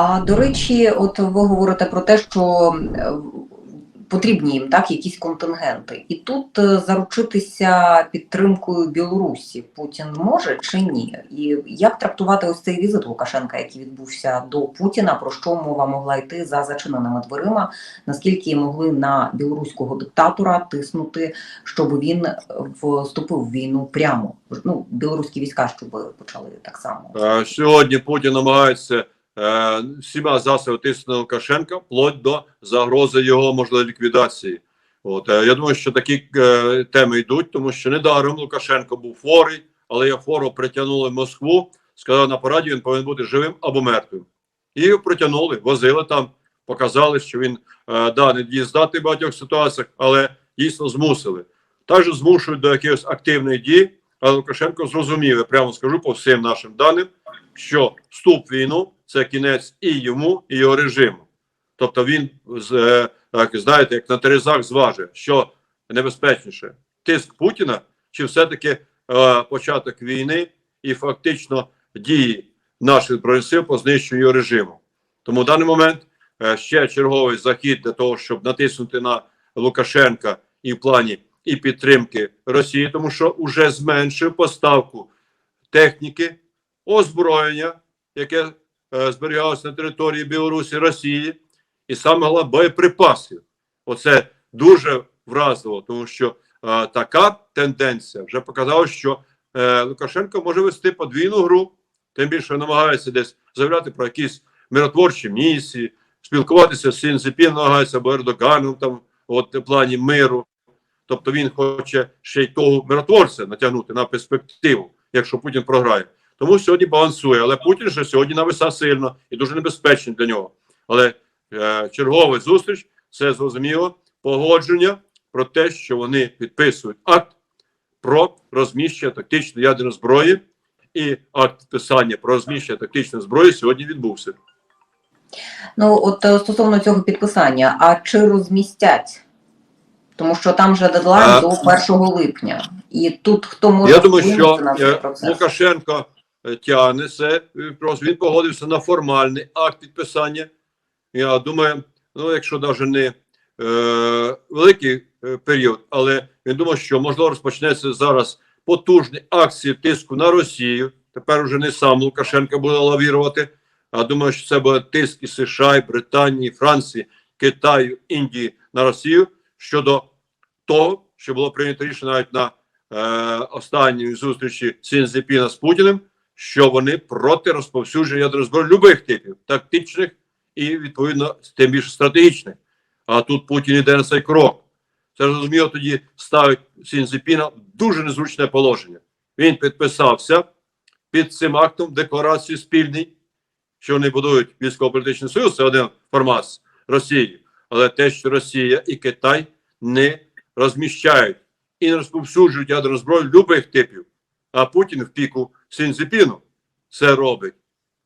А до речі, от ви говорите про те, що е, потрібні їм так якісь контингенти, і тут е, заручитися підтримкою Білорусі Путін може чи ні? І як трактувати ось цей візит Лукашенка, який відбувся до Путіна? Про що мова могла йти за зачиненими дверима? Наскільки могли на білоруського диктатора тиснути, щоб він вступив в війну прямо? Ну білоруські війська, щоб почали так само. Е, Сьогодні Путін намагається е, всіма засобами тиснути на Лукашенка, вплоть до загрози його можливої ліквідації. От е, я думаю, що такі е, теми йдуть, тому що недаром Лукашенко був хворий, але його хворо притягнули в Москву. Сказав на параді, він повинен бути живим або мертвим. І притягнули, возили там, показали, що він е, да, не дієздатний в багатьох ситуаціях, але дійсно змусили. Також змушують до якихось активних дій. Але Лукашенко зрозумів, я прямо скажу по всім нашим даним, що вступ в війну це кінець і йому, і його режиму. Тобто він е, так, знаєте, як на терезах зважує, що небезпечніше: тиск Путіна чи все-таки е, початок війни і фактично дії наших сил по знищенню його режиму. Тому в даний момент е, ще черговий захід для того, щоб натиснути на Лукашенка і в плані і підтримки Росії, тому що вже зменшив поставку техніки, озброєння, яке е, зберігалося на території Білорусі, Росії, і саме головне боєприпасів. Оце дуже вразливо, тому що е, така тенденція вже показала, що е, Лукашенко може вести подвійну гру, тим більше намагається десь заявляти про якісь миротворчі місії, спілкуватися з Сінзепін, намагається або Ердоганом там, от в плані миру. Тобто він хоче ще й того миротворця натягнути на перспективу, якщо Путін програє. Тому сьогодні балансує. Але Путін же сьогодні нависа сильно і дуже небезпечний для нього. Але е, чергова зустріч це зрозуміло погодження про те, що вони підписують акт про розміщення тактичної ядерної зброї, і акт підписання про розміщення тактичної зброї сьогодні відбувся. Ну от е, стосовно цього підписання, а чи розмістять? Тому що там же дедлайн А, до 1 липня, і тут хто може Я думаю, що на е. Лукашенко тягне це. е, Просто він погодився на формальний акт підписання. Я думаю, ну якщо навіть не е, великий е, період, але він думав, що можливо розпочнеться зараз потужні акції тиску на Росію. Тепер уже не сам Лукашенко буде лавірувати, а думаю, що це буде тиск і США, і Британії, Франції, Китаю, Індії на Росію щодо того, що було прийнято рішення навіть на е, останньої зустрічі Сінзепіна з Путіним, що вони проти розповсюдження ядерної зброї любих типів, тактичних і відповідно тим більше стратегічних. А тут Путін іде на цей крок. Це зрозуміло тоді ставить Сінзепіна в дуже незручне положення. Він підписався під цим актом декларації спільний, що вони будують військово-політичний союз, це один формат Росії. Але те, що Росія і Китай не розміщають і не розповсюджують ядерну зброю любих типів. А Путін в піку Сінзепіну це робить.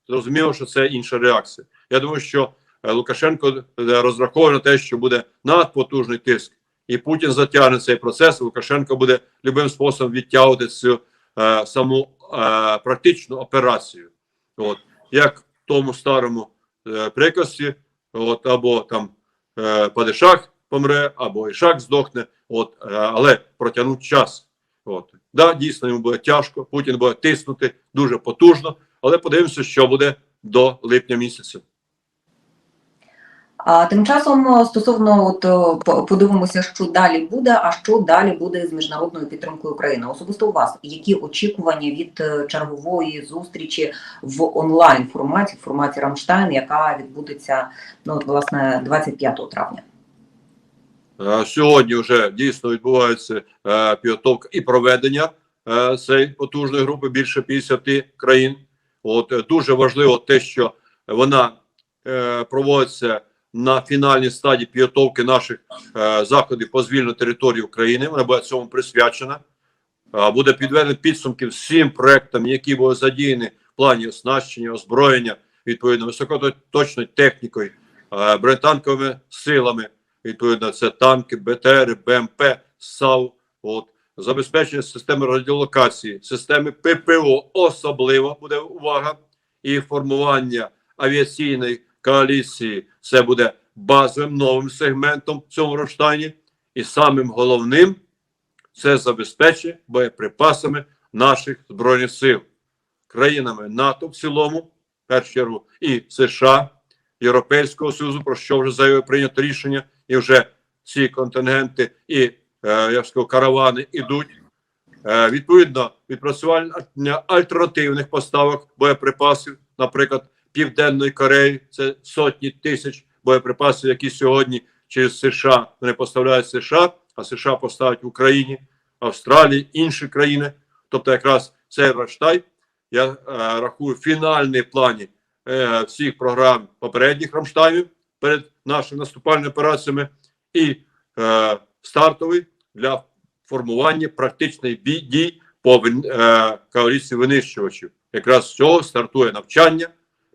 Зрозуміло, що це інша реакція. Я думаю, що е, Лукашенко е, розраховує на те, що буде надпотужний тиск, і Путін затягне цей процес. Лукашенко буде любим способом відтягувати цю е, саму е, практичну операцію. От як в тому старому е, приказці, от або там е, Падишах помре, або Ішак здохне, от, е, але протягнуть час. От. Да, дійсно йому буде тяжко, Путін буде тиснути дуже потужно, але подивимося, що буде до липня місяця. А тим часом е, стосовно от е, подивимося, що далі буде, а що далі буде з міжнародною підтримкою України. Особисто у вас які очікування від е, чергової зустрічі в онлайн форматі, в форматі Рамштайн, яка відбудеться ну от, власне 25 травня? Е, Сьогодні вже дійсно відбувається е, підготовка і проведення е, цієї потужної групи більше 50 країн. От дуже важливо те, що вона проводиться на фінальній стадії підготовки наших заходів по звільненню території України. Вона буде цьому присвячена. Буде підведено підсумки всім проектам, які були задіяні в плані оснащення, озброєння, відповідно високоточною технікою, бронетанковими силами. Відповідно, це танки, БТР, БМП, САУ, от забезпечення системи радіолокації, системи ППО, особливо буде увага, і формування авіаційної коаліції. Це буде базовим новим сегментом в цьому Рамштайні. І самим головним це забезпечення боєприпасами наших збройних сил країнами НАТО в цілому, в першу чергу, і США, Європейського Союзу, про що вже заявив прийнято рішення, і вже ці контингенти і е, я б сказав, каравани ідуть. Е, відповідно, відпрацювання альтернативних поставок боєприпасів, наприклад, Південної Кореї, це сотні тисяч боєприпасів, які сьогодні через США вони поставляють США, а США поставить в Україні, Австралії, інші країни. Тобто, якраз цей Рамштайн, я е, рахую фінальний в плані е, всіх програм попередніх Рамштайнів перед нашими наступальними операціями, і е, стартовий для формування практичних дій по е, коаліції винищувачів. Якраз з цього стартує навчання,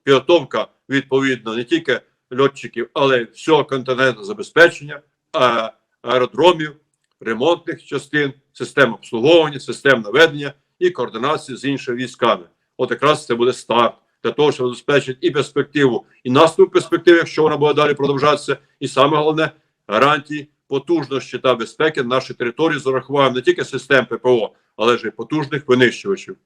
підготовка відповідно не тільки льотчиків, але й всього континенту забезпечення, е, аеродромів, ремонтних частин, систем обслуговування, систем наведення і координації з іншими військами. От якраз це буде старт для того, щоб забезпечити і перспективу, і наступ перспектив, якщо вона буде далі продовжатися, і саме головне гарантії потужності та безпеки на нашій території з урахуванням не тільки систем ППО, але ж і потужних винищувачів.